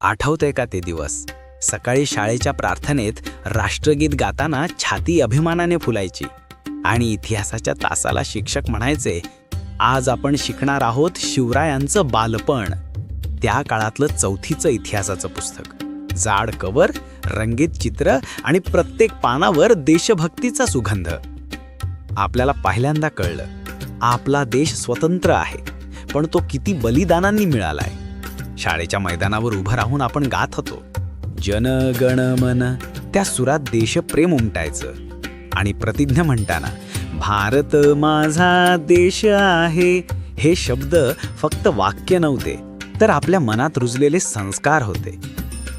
आठवतंय का ते दिवस? सकाळी शाळेच्या प्रार्थनेत राष्ट्रगीत गाताना छाती अभिमानाने फुलायची आणि इतिहासाच्या तासाला शिक्षक म्हणायचे आज आपण शिकणार आहोत शिवरायांचं बालपण. त्या काळातलं चौथीचं इतिहासाचं पुस्तक. जाड कवर रंगीत चित्र आणि प्रत्येक पानावर देशभक्तीचा सुगंध. आपल्याला पहिल्यांदा कळलं आपला देश स्वतंत्र आहे पण तो किती बलिदानांनी मिळालाय. शाळेच्या मैदानावर उभं राहून आपण गात होतो. जन गण मन. त्या सुरात देशप्रेम उमटायचं. आणि प्रतिज्ञा म्हणताना भारत माझा देश आहे. हे शब्द फक्त वाक्य नव्हते तर आपल्या मनात रुजलेले संस्कार होते.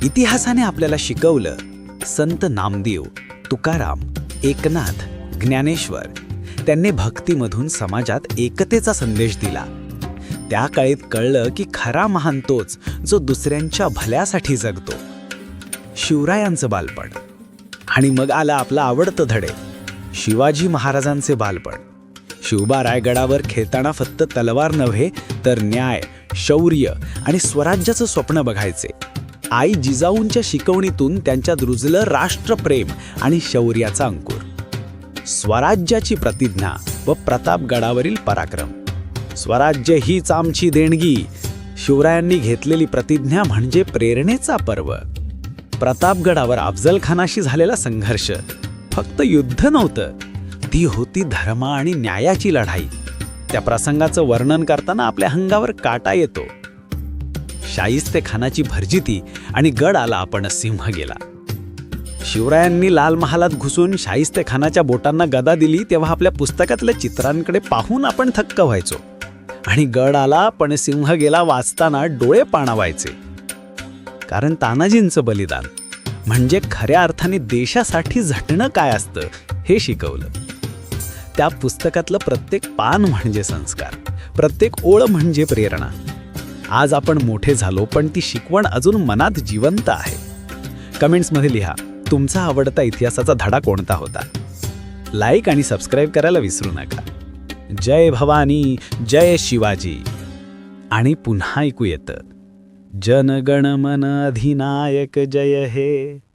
इतिहासाने आपल्याला शिकवलं संत नामदेव तुकाराम एकनाथ ज्ञानेश्वर त्यांनी भक्तीमधून समाजात एकतेचा संदेश दिला. त्या काळीत कळलं की खरा महान तोच जो दुसऱ्यांच्या भल्यासाठी जगतो. शिवरायांचं बालपण. आणि मग आलं आपलं आवडतं धडे शिवाजी महाराजांचे बालपण. शिवबा रायगडावर खेळताना फक्त तलवार नव्हे तर न्याय शौर्य आणि स्वराज्याचं स्वप्न बघायचे. आई जिजाऊंच्या शिकवणीतून त्यांच्यात रुजलं राष्ट्रप्रेम आणि शौर्याचा अंकुर. स्वराज्याची प्रतिज्ञा व प्रतापगडावरील पराक्रम. स्वराज्य हीच आमची देणगी. शिवरायांनी घेतलेली प्रतिज्ञा म्हणजे प्रेरणेचा पर्व. प्रतापगडावर अफजल खानाशी झालेला संघर्ष. फक्त युद्ध नव्हतं. ती होती धर्म आणि न्यायाची लढाई. त्या प्रसंगाचं वर्णन करताना आपल्या अंगावर काटा येतो. शाहिस्ते खानाची भरजिती आणि गड आला आपण सिंह गेला. शिवरायांनी लाल महालात घुसून शाहिस्ते खानाच्या बोटांना गदा दिली तेव्हा आपल्या पुस्तकातल्या चित्रांकडे पाहून आपण थक्क व्हायचो. आणि गड आला पण सिंह गेला वाचताना डोळे पाणावायचे. कारण तानाजींचं बलिदान म्हणजे खऱ्या अर्थाने देशासाठी झटणं काय असतं हे शिकवलं. त्या पुस्तकातलं प्रत्येक पान म्हणजे संस्कार प्रत्येक ओळ म्हणजे प्रेरणा. आज आपण मोठे झालो पण ती शिकवण अजून मनात जिवंत आहे. कमेंट्समध्ये लिहा तुमचा आवडता इतिहासाचा धडा कोणता होता? लाईक आणि सबस्क्राईब करायला विसरू नका. जय भवानी जय शिवाजी. आणि पुन्हा ऐकू येतं. जनगण मन अधिनायक जय हे.